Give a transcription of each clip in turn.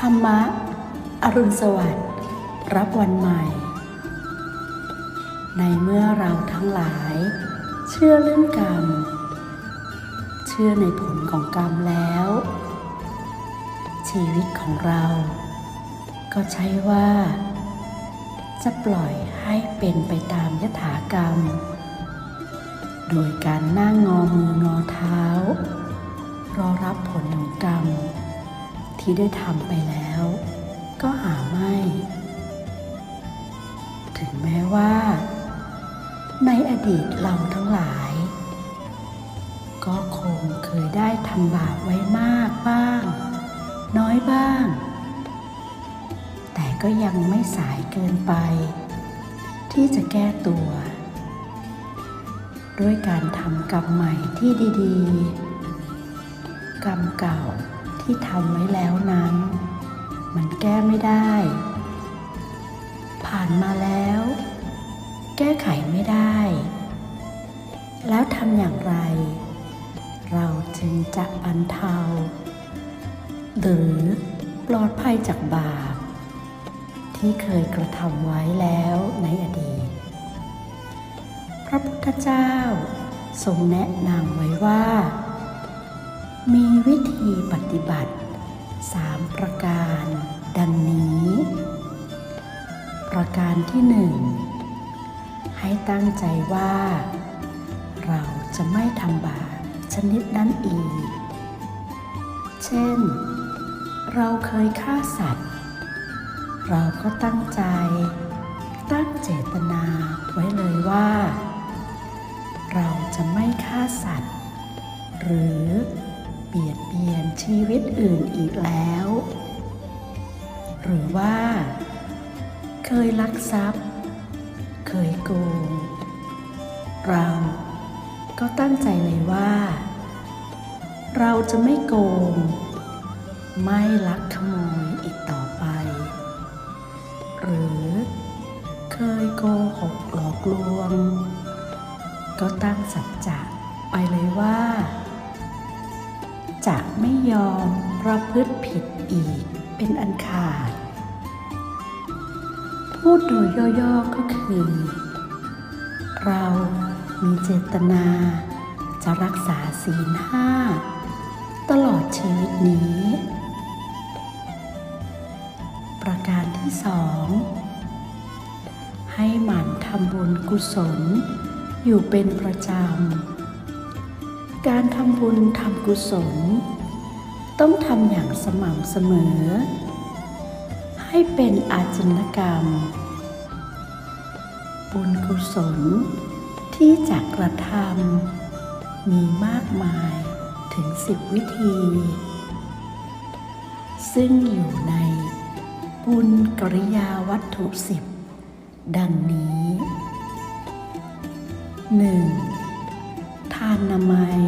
ธรรมะ อรุณสวัสดิ์รับวันใหม่ ในเมื่อเราทั้งหลาย เชื่อเรื่องกรรม เชื่อในผลของกรรมแล้ว ชีวิตของเรา ก็ใช่ว่า จะปล่อยให้เป็นไปตามยถากรรม โดยการนั่งงอมืองอเท้า รอรับผลของกรรม ที่ได้ทำไปแล้ว ก็หาไม่ ถึงแม้ว่า ในอดีตเราทั้งหลาย ก็คงเคยได้ทำบาปไว้มากบ้าง น้อยบ้าง แต่ก็ยังไม่สายเกินไป ที่จะแก้ตัว ด้วยการทำกรรมใหม่ที่ดี ๆ กรรมเก่า ที่ทำไว้แล้วนั้น มันแก้ไม่ได้ ผ่านมาแล้ว แก้ไขไม่ได้ แล้วทำอย่างไร เราจึงจะบรรเทา หรือปลอดภัยจากบาป ที่เคยกระทำไว้แล้วในอดีต พระพุทธเจ้าทรงแนะนำไว้ว่า มีวิธีปฏิบัติสามประการ ดังนี้ ประการที่หนึ่งให้ตั้งใจว่า เราจะไม่ทำบาปชนิดนั้นอีก เช่น เราเคยฆ่าสัตว์ เราก็ตั้งใจ ตั้งเจตนาไว้เลยว่า เราจะไม่ฆ่าสัตว์ หรือ เบียดเบียนชีวิตอื่นอีกแล้ว หรือว่า เคยลักทรัพย์ เคยโกง เราก็ตั้งใจเลยว่า เราจะไม่โกง ไม่ลักขโมยอีกต่อไป หรือเคยโกหกหลอกลวง ก็ตั้งสัจจะไปเลยว่า จะไม่ยอมประพฤติผิดอีกเป็นอันขาด พูดโดยย่อๆก็คือ เรามีเจตนาจะรักษาศีลห้าตลอดชีวิตนี้ ประการที่สองให้หมั่นทำบุญกุศลอยู่เป็นประจำ การทำบุญทำกุศล ต้องทำอย่างสม่ำเสมอ ให้เป็นอาจินกรรม บุญกุศลที่จะกระทำมีมากมายถึงสิบวิธี ซึ่งอยู่ในบุญกริยาวัตถุสิบดังนี้ 1. ทานามัย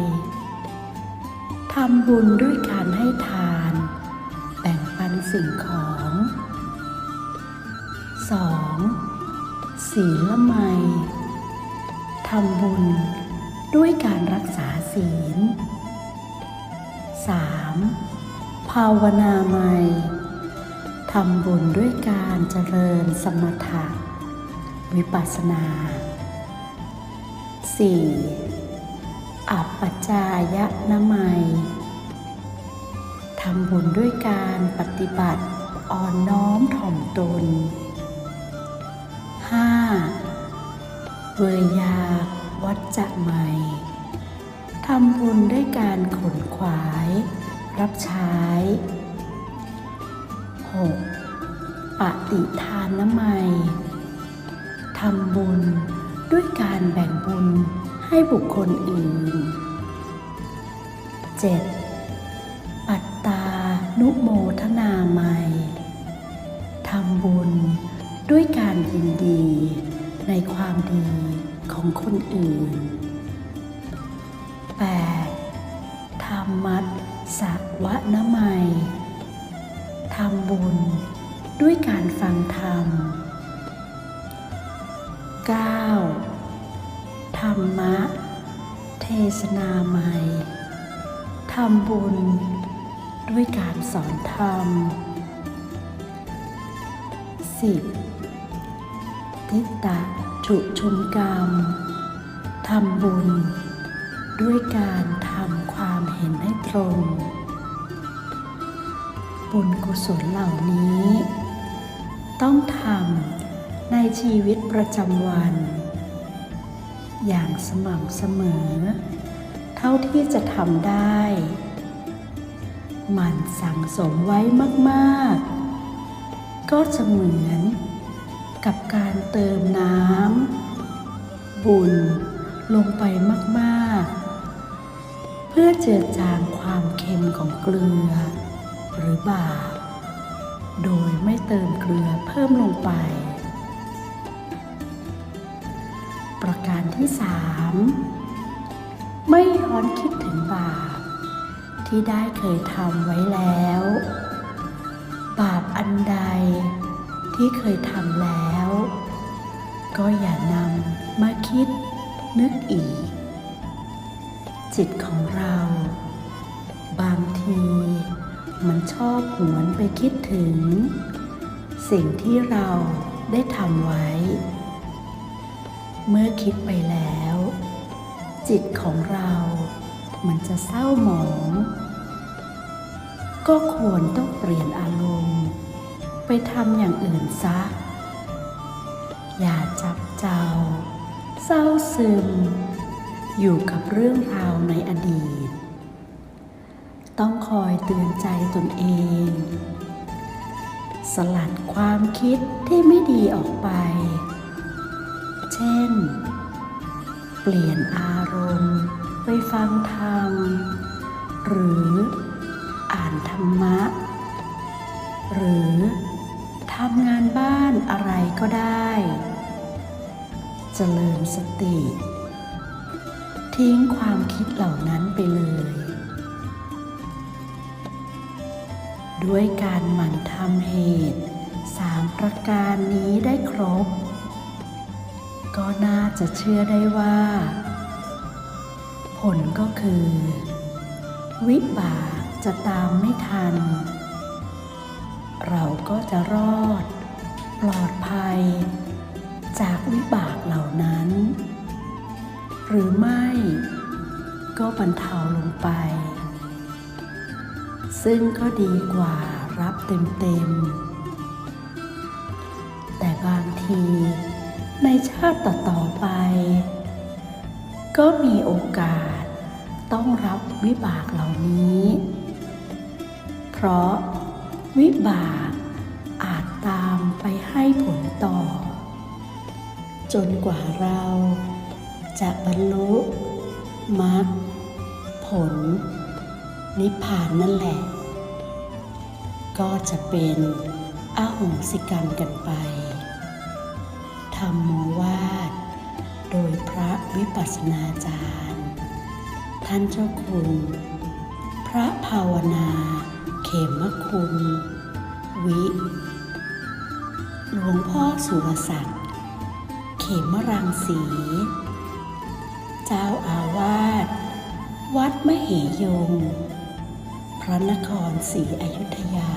ทำบุญด้วยการให้ทาน แบ่งปันสิ่งของ 2. ศีลไมยทำบุญด้วยการรักษาศีล 3. ภาวนาไมยทำบุญด้วยการเจริญสมถะ วิปัสสนา 4. อัปปจายะนะไมยทำบุญด้วยการปฏิบัติอ่อนน้อมถ่อมตน 5. เวยาวัจจะไมยทำบุญด้วยการขนขวาย รับใช้ 6. ปฏิทานน้ำไมยทำบุญด้วยการแบ่งบุญ ให้บุคคลอื่น 7. ปัตตานุโมทนาไมยทำบุญด้วยการยินดี ในความดีของคนอื่น 8. ธรรมัสสะวะนะไมยทำบุญด้วยการฟังธรรม ศนาใหม่ทำบุญด้วยการสอนธรรมสิบทิฏฐะฉุชุมกรรมทำบุญ ด้วยการทำความเห็นให้ตรง บุญกุศลเหล่านี้ ต้องทำในชีวิตประจำวัน อย่างสม่ำเสมอ ท่าที่จะทำได้ หมันสั่งสมไว้มาก ๆ ก็จะเหมือนกับการเติมน้ำบุญลงไปมาก ๆ เพื่อเจือจางความเค็มของเกลือ หรือบาปโดยไม่เติมเกลือเพิ่มลงไป ประการที่สาม ไม่ย้อนคิดถึงบาป ที่ได้เคยทำไว้แล้ว บาปอันใดที่เคยทำแล้ว ก็อย่านำมาคิดนึกอีก จิตของเรา บางทีมันชอบหวนไปคิดถึง สิ่งที่เราได้ทำไว้ เมื่อคิดไปแล้ว จิตของเรามันจะเศร้าหมอง ก็ควรต้องเปลี่ยนอารมณ์ ไปทำอย่างอื่นซะ อย่าจับเจ้า เศร้าซึม อยู่กับเรื่องราวในอดีต ต้องคอยเตือนใจตนเอง สลัดความคิดที่ไม่ดีออกไป เช่น เปลี่ยนอารมณ์ไปฟังธรรม หรืออ่านธรรมะ หรือทำงานบ้านอะไรก็ได้จเจริญสติ ทิ้งความคิดเหล่านั้นไปเลย ด้วยการหมั่นทำเหตุสามประการนี้ได้ครบ ก็น่าจะเชื่อได้ว่า ผลก็คือ วิบากจะตามไม่ทัน เราก็จะรอด ปลอดภัย จากวิบากเหล่านั้น หรือไม่ก็บรรเทาลงไป ซึ่งก็ดีกว่ารับเต็มๆแต่บางที ในชาติต่อๆไป ก็มีโอกาสต้องรับวิบากเหล่านี้ เพราะวิบากอาจตามไปให้ผลต่อ จนกว่าเราจะบรรลุมรรคผล นิพพานนั่นแหละ ก็จะเป็นอาโหสิกรรมกันไป รรมโมวาดโดยพระวิปัสสนาจารย์ ท่านเจ้าคุณ พระภาวนา เขมคุณ วิ หลวงพ่อสุรศักดิ์ เขมรังสี เจ้าอาวาส วัดมเหยง พระนครศรีอยุธยา